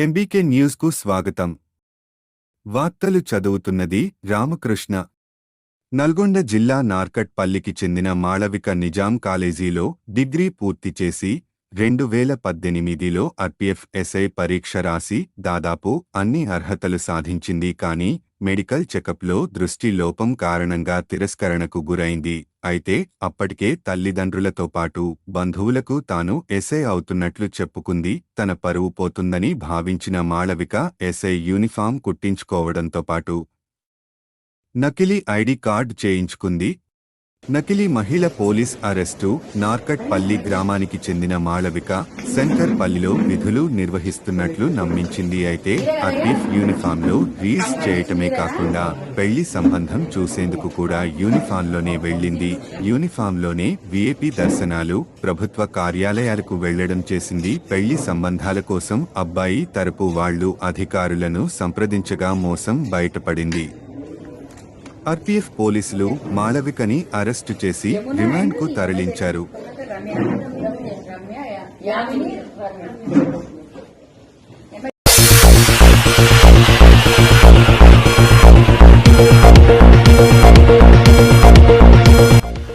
MBK న్యూస్కు స్వాగతం. వార్తలు చదువుతున్నది రామకృష్ణ. నల్గొండ జిల్లా నార్కట్పల్లికి చెందిన మాళవిక నిజాం కాలేజీలో డిగ్రీ పూర్తి చేసి రెండు వేల పద్దెనిమిదిలో ఆర్పిఎఫ్ ఎస్ఐ పరీక్ష రాసి దాదాపు అన్ని అర్హతలు సాధించింది కానీ మెడికల్ చెకప్లో దృష్టి లోపం కారణంగా తిరస్కరణకు గురైంది. అయితే అప్పటికే తల్లిదండ్రులతో పాటు బంధువులకు తాను ఎస్ఐ అవుతున్నట్లు చెప్పుకుంది. తన పరువు పోతుందని భావించిన మాళవిక ఎస్ఐ యూనిఫామ్ కుట్టించుకోవడంతో పాటు నకిలీ ఐడి కార్డ్ చేయించుకుంది. నకిలీ మహిళ పోలీస్ అరెస్టు నార్కట్పల్లి గ్రామానికి చెందిన మాళవిక సెంటర్ పల్లిలో విధులు నిర్వహిస్తున్నట్లు నమ్మించింది అయితే అర్బీఫ్ యూనిఫామ్లో రీల్స్ చేయటమే కాకుండా పెళ్ళి సంబంధం చూసేందుకు కూడా యూనిఫామ్లోనే వెళ్ళింది. యూనిఫామ్లోనే విఏపీ దర్శనాలు ప్రభుత్వ కార్యాలయాలకు వెళ్ళడం చేసింది. పెళ్ళి సంబంధాల కోసం అబ్బాయి తరపు వాళ్ళు అధికారులను సంప్రదించగా మోసం బయటపడింది. ఆర్పీఎఫ్ పోలీసులు మాలవికని అరెస్టు చేసి రిమాండ్కు తరలించారు.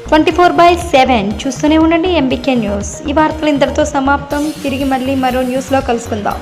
ట్వంటీ ఫోర్ బై సెవెన్ చూస్తూనే ఉండండి ఎంబీకే న్యూస్. ఈ వార్తలు ఇంతటితో సమాప్తం. తిరిగి మళ్ళీ మరో న్యూస్లో కలుసుకుందాం.